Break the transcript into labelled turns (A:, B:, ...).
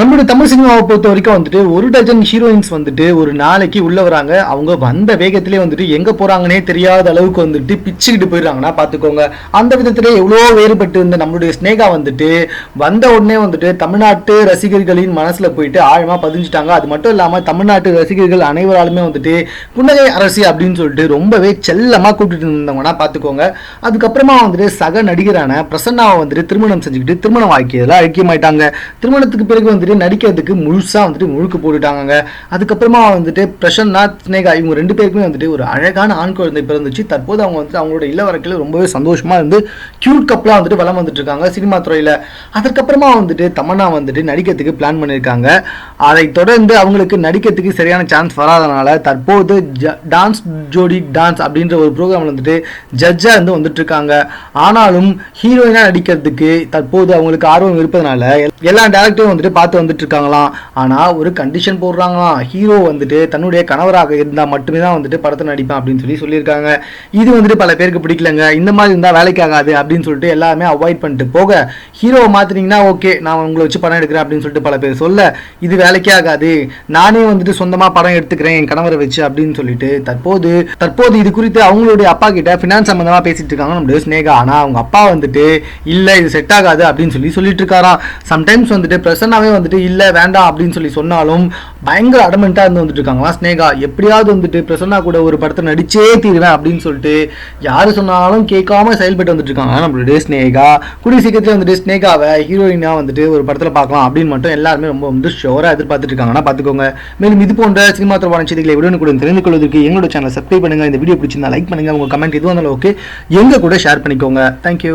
A: நம்மளுடைய தமிழ் சினிமாவை பொறுத்த வரைக்கும் வந்துட்டு ஒரு டஜன் ஹீரோயின்ஸ் வந்துட்டு ஒரு நாளைக்கு உள்ள வராங்க. அவங்க வந்த வேகத்திலே வந்துட்டு எங்க போறாங்கன்னே தெரியாத அளவுக்கு வந்துட்டு பிச்சுக்கிட்டு போயிடுறாங்கன்னா பாத்துக்கோங்க அந்த விதத்திலே எவ்வளோ வேறுபட்டு இருந்த நம்மளுடைய ஸ்னேகா வந்துட்டு வந்த உடனே வந்துட்டு தமிழ்நாட்டு ரசிகர்களின் மனசுல போயிட்டு ஆழமா பதிஞ்சுட்டாங்க. அது மட்டும் இல்லாம தமிழ்நாட்டு ரசிகர்கள் அனைவராலுமே வந்துட்டு புன்னகை அரசி அப்படின்னு சொல்லிட்டு ரொம்பவே செல்லமா கூப்பிட்டு இருந்தவங்கன்னா பாத்துக்கோங்க அதுக்கப்புறமா வந்துட்டு சக நடிகரான பிரசன்னாவை வந்துட்டு திருமணம் செஞ்சுக்கிட்டு திருமணம் வாழ்க்கையில ஐக்கியமாயிட்டாங்க. திருமணத்துக்கு பிறகு வந்துட்டு நடிக்கிறதுக்கு முழுசா வந்துட்டு முழுக்கு போட்டுட்டாங்க அதுக்கப்புறமா வந்துட்டு பிரசன்னா ஸ்னேகா இவங்க ரெண்டு பேருக்குமே வந்துட்டு ஒரு அழகான ஆண் குழந்தை பிறந்துச்சு. தற்போது அவங்க வந்துட்டு அவங்களோட இல்லவரக்கில் ரொம்பவே சந்தோஷமா இருந்து கியூட் கப்லாம் வந்துட்டு வளம் வந்துட்டு இருக்காங்க சினிமா துறையில. அதுக்கப்புறமா வந்துட்டு தமன்னா வந்துட்டு நடிக்கிறதுக்கு பிளான் பண்ணியிருக்காங்க அதை தொடர்ந்து அவங்களுக்கு நடிக்கிறதுக்கு சரியான சான்ஸ் வராதனால தற்போது டான்ஸ் ஜோடி டான்ஸ் அப்படின்ற ஒரு ப்ரோக்ராம் வந்துட்டு ஜட்ஜா இருந்து வந்துட்டு இருக்காங்க. ஆனாலும் ஹீரோயினா நடிக்கிறதுக்கு தற்போது அவங்களுக்கு ஆர்வம் இருப்பதனால எல்லா டேரக்டரும் வந்துட்டு பார்த்து வந்துட்டு இருக்காங்களாம் ஆனால் ஒரு கண்டிஷன் போடுறாங்களாம். ஹீரோ வந்துட்டு தன்னுடைய கணவராக இருந்தால் மட்டுமே தான் வந்துட்டு படத்தை நடிப்பேன் அப்படின்னு சொல்லி சொல்லியிருக்காங்க. இது வந்துட்டு பல பேருக்கு பிடிக்கலங்க. இந்த மாதிரி இருந்தால் வேலைக்கு ஆகாது அப்படின்னு சொல்லிட்டு எல்லாமே அவாய்ட் பண்ணிட்டு போக ஹீரோவை மாற்றினீங்கன்னா ஓகே நான் உங்களை வச்சு படம் எடுக்கிறேன் அப்படின்னு சொல்லிட்டு பல பேர் சொல்ல இது வேலைக்கே ஆகாது. நானே வந்துட்டு சொந்தமாக படம் எடுத்துக்கிறேன் என் கணவரை வச்சு அப்படின்னு சொல்லிட்டு தற்போது தற்போது இது குறித்து அவங்களுடைய அப்பா கிட்ட ஃபினான்ஸ் சம்மந்தமாக பேசிட்டு இருக்காங்க நம்மளுடைய ஸ்னேகா ஆனால் அவங்க அப்பா வந்துட்டு இல்லை இது செட் ஆகாது அப்படின்னு சொல்லி சொல்லிட்டு இருக்காராம். சம்டைம்ஸ் வந்துட்டு பிரசன்னாவே வந்துட்டு இல்லை வேண்டாம் அப்படின்னு சொல்லி சொன்னாலும் பயங்கர அடமெண்ட்டாக இருந்து வந்துட்டு இருக்காங்களா? ஸ்னேகா எப்படியாவது வந்துட்டு பிரசன்னா கூட ஒரு படத்தை நடிச்சே தீருவேன் அப்படின்னு சொல்லிட்டு யார் சொன்னாலும் கேட்காம செயல்பட்டு வந்துட்டு இருக்காங்க. நம்மளுடைய ஸ்னேகா கூடிய சீக்கிரத்தில் வந்துட்டு ஸ்னேகாவை ஹீரோயினாக வந்துட்டு ஒரு படத்தில் பார்க்கலாம் அப்படின்னு மட்டும் எல்லாருமே ரொம்ப வந்து ஷோராக எதிர்பார்த்துட்டு இருக்காங்கன்னா பார்த்துக்கோங்க மேலும் இது போன்ற சினிமா தொடர்பான செய்திகளை கூட தெரிந்து கொள்வதற்கு எங்களோட சேனலை சப்ஸ்கிரைப் பண்ணுங்க. இந்த வீடியோ பிடிச்சிருந்தா லைக் பண்ணுங்க. உங்கள் கமெண்ட் எதுவும் இருந்தாலும் ஓகே எங்கள் கூட ஷேர் பண்ணிக்கோங்க. தேங்க்யூ